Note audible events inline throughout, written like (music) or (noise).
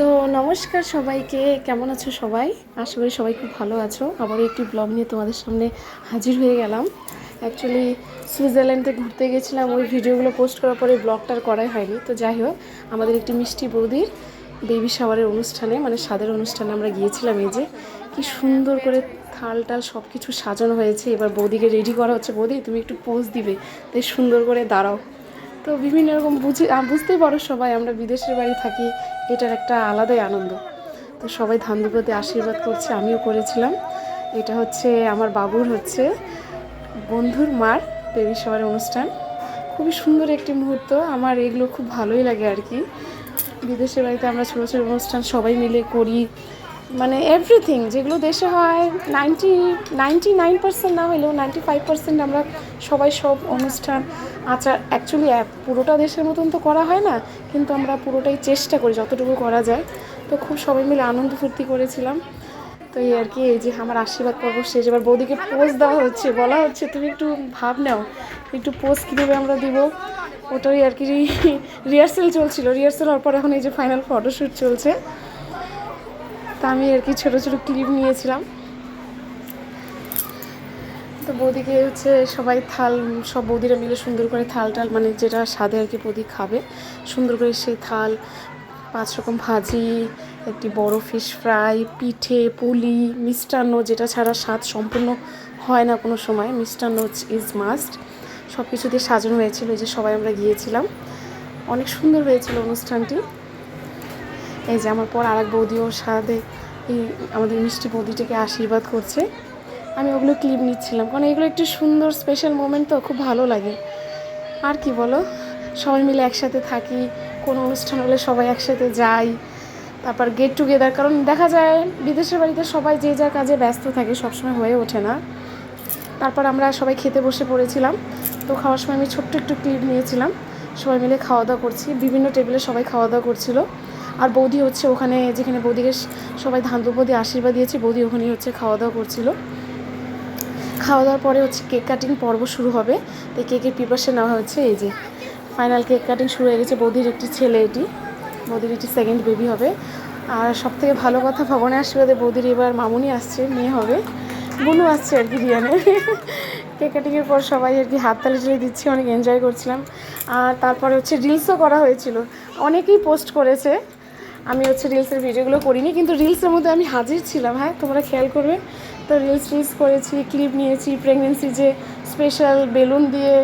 তো নমস্কার সবাইকে। কেমন আছো সবাই? আশা করি সবাই খুব ভালো আছো। আবারও একটি ব্লগ নিয়ে তোমাদের সামনে হাজির হয়ে গেলাম। অ্যাকচুয়ালি সুইজারল্যান্ডে ঘুরতে গেছিলাম। ওই ভিডিওগুলো পোস্ট করার পরে ব্লগটা আর করাই হয়নি। তো যাই হোক, আমাদের একটি মিষ্টি বৌদির বেবি শাওয়ারের অনুষ্ঠানে মানে স্বাদের অনুষ্ঠানে আমরা গিয়েছিলাম এই যে, কি সুন্দর করে থাল টাল সব কিছু সাজানো হয়েছে। এবার বৌদিকে রেডি করা হচ্ছে। বৌদি, তুমি একটু পোজ দিবে। তাই সুন্দর করে দাঁড়াও। তো বিভিন্ন রকম বুঝে বুঝতেই পারো সবাই আমরা বিদেশের বাড়ি থাকি, এটার একটা আলাদাই আনন্দ। তো সবাই ধান্দুপতি আশীর্বাদ করছে, আমিও করেছিলাম। এটা হচ্ছে আমার বাবুর হচ্ছে বন্ধুর মার বেবি সবার অনুষ্ঠান। খুবই সুন্দর একটি মুহূর্ত, আমার এগুলো খুব ভালোই লাগে আর কি। বিদেশের বাড়িতে আমরা ছোটো ছোটো অনুষ্ঠান সবাই মিলে করি মানে এভরিথিং যেগুলো দেশে হয় নাইনটি নাইনটি নাইন পার্সেন্ট না হলেও নাইনটি ফাইভ পার্সেন্ট আমরা সবাই সব অনুষ্ঠান, আচার অ্যাকচুয়ালি পুরোটা দেশের মতন তো করা হয় না, কিন্তু আমরা পুরোটাই চেষ্টা করি যতটুকু করা যায়। তো খুব সবাই মিলে আনন্দ ফুর্তি করেছিলাম। তো এই আর কি, এই যে আমার আশীর্বাদ পর্ব শেষ। এবার বৌদিকে পোজ দেওয়া হচ্ছে, বলা হচ্ছে, তুমি একটু ভাব নাও, একটু পোজ কীভাবে আমরা দিব? ওটাই আর কি (laughs) রিহার্সেল চলছিল। রিহার্সেল হওয়ার পর এখন এই যে ফাইনাল ফটোশ্যুট চলছে। তা আমি আর কি ছোটো ছোটো ক্লিপ নিয়েছিলাম। তো বৌদিকে হচ্ছে সবাই থাল, সব বৌদিরা মিলে সুন্দর করে থাল টাল মানে যেটা স্বাদে আর কি বৌদি খাবে, সুন্দর করে সেই থাল, পাঁচ রকম ভাজি, একটি বড় ফিশ ফ্রাই পিঠে, পুলি, মিষ্টান্ন, যেটা ছাড়া স্বাদ সম্পূর্ণ হয় না কোনো সময়, মিষ্টান্ন ইজ মাস্ট সব কিছু দিয়ে সাজানো হয়েছিল যে সবাই আমরা গিয়েছিলাম। অনেক সুন্দর হয়েছিল অনুষ্ঠানটি। এই যে আমার পর আর এক বৌদিও সাথে এই আমাদের মিষ্টি বৌদিটাকে আশীর্বাদ করছে। আমি ওগুলো ক্লিপ নিচ্ছিলাম, কারণ এগুলো একটু সুন্দর স্পেশাল মোমেন্ট তো, খুব ভালো লাগে। আর কি বলো? সবাই মিলে একসাথে থাকি, কোনো অনুষ্ঠান হলে সবাই একসাথে যাই, তারপর গেট টুগেদার কারণ দেখা যায় বিদেশের বাড়িতে সবাই যে যার কাজে ব্যস্ত থাকে, সবসময় হয়ে ওঠে না। তারপর আমরা সবাই খেতে বসে পড়েছিলাম, তো খাওয়ার সময় আমি ছোট্ট একটু ক্লিপ নিয়েছিলাম। সবাই মিলে খাওয়া দাওয়া করছি, বিভিন্ন টেবিলে সবাই খাওয়া দাওয়া করছিল। আর বৌদি হচ্ছে ওখানে, যেখানে বৌদিকে সবাই ধান বৌদি আশীর্বাদ দিয়েছে, বৌদি ওখানেই হচ্ছে খাওয়া দাওয়া করছিল। খাওয়া দাওয়ার পরে হচ্ছে কেক কাটিং পর্ব শুরু হবে। তো কেকের প্রিপারেশন নেওয়া হচ্ছে, এই যে ফাইনাল কেক কাটিং শুরু হয়ে গেছে, বৌদির একটি ছেলে এটি, বৌদির একটি সেকেন্ড বেবি হবে। আর সব থেকে ভালো কথা ভবনে আশীর্বাদে বৌদির এবার মামুনি আসছে, মেয়ে হবে। বুনু আসছে আর কি রিয়ানে কেক কাটিংয়ের পর সবাই আর কি হাততালি টালি দিচ্ছি, অনেক এনজয় করছিলাম। আর তারপরে হচ্ছে রিলসও করা হয়েছিল। অনেকেই পোস্ট করেছে। আমি হচ্ছে রিলসের ভিডিওগুলো করিনি, কিন্তু রিলসের মধ্যে আমি হাজির ছিলাম হ্যাঁ? তোমরা খেয়াল করবে। তো রিলস টিলস করেছি ক্লিপ নিয়েছি প্রেগনেন্সি যে স্পেশাল বেলুন দিয়ে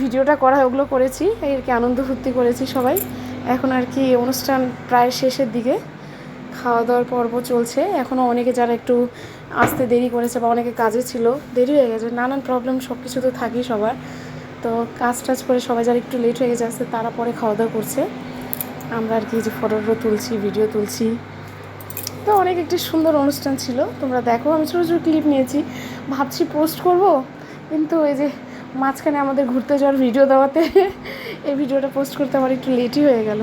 ভিডিওটা করা হয়, ওগুলো করেছি। আর কি আনন্দ ফুর্তি করেছি সবাই। এখন আর কি অনুষ্ঠান প্রায় শেষের দিকে। খাওয়া দাওয়ার পর্ব চলছে। এখনও অনেকে যারা একটু আসতে দেরি করেছে বা অনেকে কাজে ছিল, দেরি হয়ে গেছে, নানান প্রবলেম সব কিছু তো থাকেই সবার। তো কাজ টাজ করে সবাই যারা একটু লেট হয়ে গেছে তারা পরে খাওয়া দাওয়া করছে। আমরা আর কি যে ফটোটো তুলছি ভিডিও তুলছি। তো অনেক একটি সুন্দর অনুষ্ঠান ছিল। তোমরা দেখো, আমি ছোটো ছোটো ক্লিপ নিয়েছি। ভাবছি পোস্ট করব, কিন্তু এই যে মাঝখানে আমাদের ঘুরতে যাওয়ার ভিডিও দেওয়াতে (laughs) এই ভিডিওটা পোস্ট করতে আমার একটু লেটই হয়ে গেল।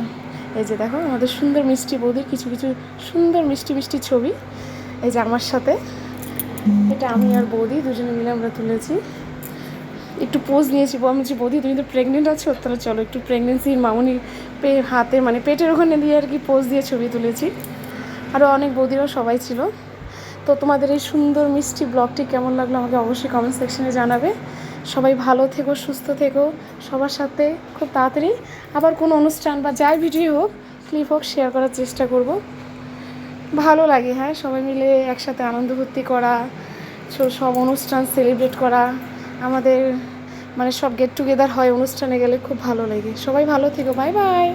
এই যে দেখো, আমাদের সুন্দর মিষ্টি বৌদির কিছু কিছু সুন্দর মিষ্টি মিষ্টি ছবি। এই যে আমার সাথে। এটা আমি আর বৌদি, দুজনে মিলে আমরা তুলেছি। একটু পোজ নিয়েছি বলছি, বৌদি, তুমি তো প্রেগনেন্ট আছো? তাহলে চলো, একটু প্রেগনেন্সির মামুনির পে, হাতে মানে পেটের ওখানে দিয়ে আর কি পোজ দিয়ে ছবি তুলেছি। আরও অনেক বৌদিরাও সবাই ছিল। তো তোমাদের এই সুন্দর মিষ্টি ব্লগটি কেমন লাগল আমাকে অবশ্যই কমেন্ট সেকশনে জানাবে। সবাই ভালো থেকো, সুস্থ থেকো, সবার সাথে খুব তাড়াতাড়ি। আবার কোনো অনুষ্ঠান বা যাই ভিডিও হোক ক্লিপ হোক শেয়ার করার চেষ্টা করব। ভালো লাগে হ্যাঁ? সবাই মিলে একসাথে আনন্দ ফুর্তি করা সব অনুষ্ঠান সেলিব্রেট করা, আমাদের মানে সব গেট টুগেদার হয় অনুষ্ঠানে গেলে খুব ভালো লাগে। সবাই ভালো থেকো বাই বাই